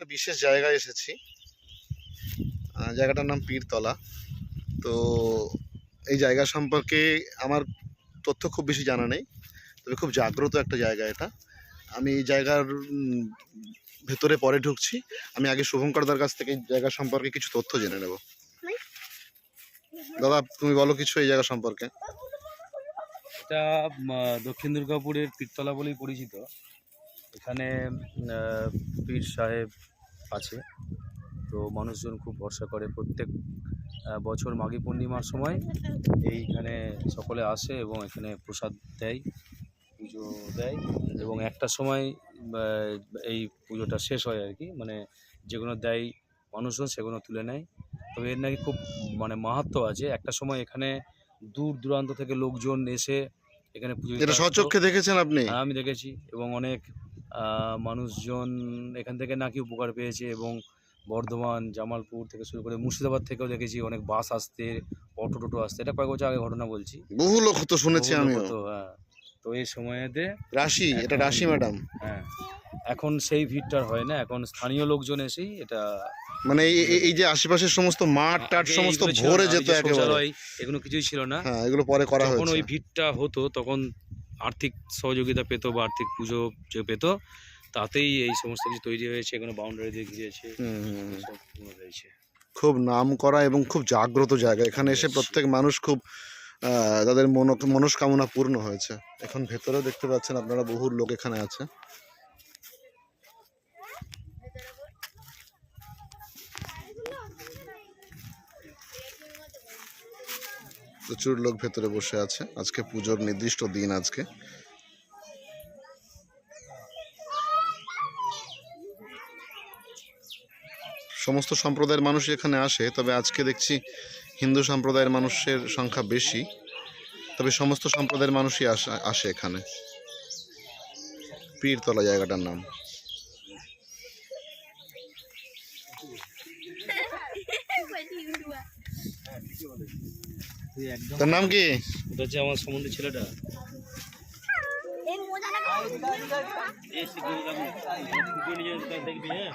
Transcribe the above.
একটা বিশেষ জায়গায় এসেছি। জায়গাটার নাম পীরতলা। তো এই জায়গা সম্পর্কে আমার তথ্য খুব বেশি জানা নেই, তবে খুব জাগ্রত একটা জায়গা এটা। আমি এই জায়গার ভেতরে পরে ঢুকছি। আমি আগে শুভঙ্করদার কাছ থেকে এই জায়গা সম্পর্কে কিছু তথ্য জেনে নেব। দাদা, তুমি বলো কিছু এই জায়গা সম্পর্কে। এটা দক্ষিণ দুর্গাপুরের পীরতলা বলেই পরিচিত। এখানে পীর সাহেব আছে। তো মানুষজন খুব ভরসা করে প্রত্যেক বছর মাঘী পূর্ণিমার সময় এইখানে সকলে আসে এবং এখানে প্রসাদ দেয় পুজো দেয় এবং একটা সময় এই পুজোটা শেষ হয় আর কি। মানে যেগুলো দেয় মানুষজন সেগুলো তুলে নেয়। তবে এর নাকি খুব মানে মাহাত্ম্য আছে। একটা সময় এখানে দূর দূরান্ত থেকে লোকজন এসে এখানে পুজো এটা। স্বচক্ষে দেখেছেন আপনি? হ্যাঁ, আমি দেখেছি এবং অনেক মানুষজন এখান থেকে নাকি উপকার পেয়েছে এবং বর্ধমান জামালপুর থেকে শুরু করে মুর্শিদাবাদ থেকেও দেখেছি অনেক বাস আসতে অটো টোটো আসতে। এটা কয়েক বছর আগে ঘটনা বলছি। বহু লোক তো শুনেছি আমি হতো, হ্যাঁ। তো এই সময়েতে রাশি এটা রাশি ম্যাডাম। হ্যাঁ। এখন সেই ভিড়টা হয় না এখন স্থানীয় লোকজন এসেই এটা মানে এই- যে আশেপাশের সমস্ত মাঠ টাট সমস্ত ভরে যেত একেবারে। এগুলো কিছুই ছিল না। হ্যাঁ এগুলো পরে করা যখন হয়েছে। ওই ভিড়টা হতো তখন আর্থিক সহযোগিতা পেত বা আর্থিক পুজো যে পেতো তাতেই এই সমস্ত কিছু তৈরি হয়েছে এখানে বাউন্ডারি দিয়ে ঘিরেছে। সব হয়েছে খুব নাম করা এবং খুব জাগ্রত জায়গা। এখানে এসে প্রত্যেক মানুষ খুব তাদের মনো- মনস্কামনা পূর্ণ হয়েছে। এখন ভেতরেও দেখতে পাচ্ছেন আপনারা বহু লোক এখানে আছে। প্রচুর লোক ভেতরে বসে আছে। আজকে পুজোর নির্দিষ্ট দিন আজকে। সমস্ত সম্প্রদায়ের মানুষ এখানে আসে, তবে আজকে দেখছি হিন্দু সম্প্রদায়ের মানুষের সংখ্যা বেশি, তবে সমস্ত সম্প্রদায়ের মানুষই আসে এখানে। পীরতলা জায়গাটার নাম। তার নাম কি? এটা হচ্ছে আমার সম্বন্ধে ছেলেটা। এই সিকিউরিটি সিকিউরিটি দেখবি হ্যাঁ।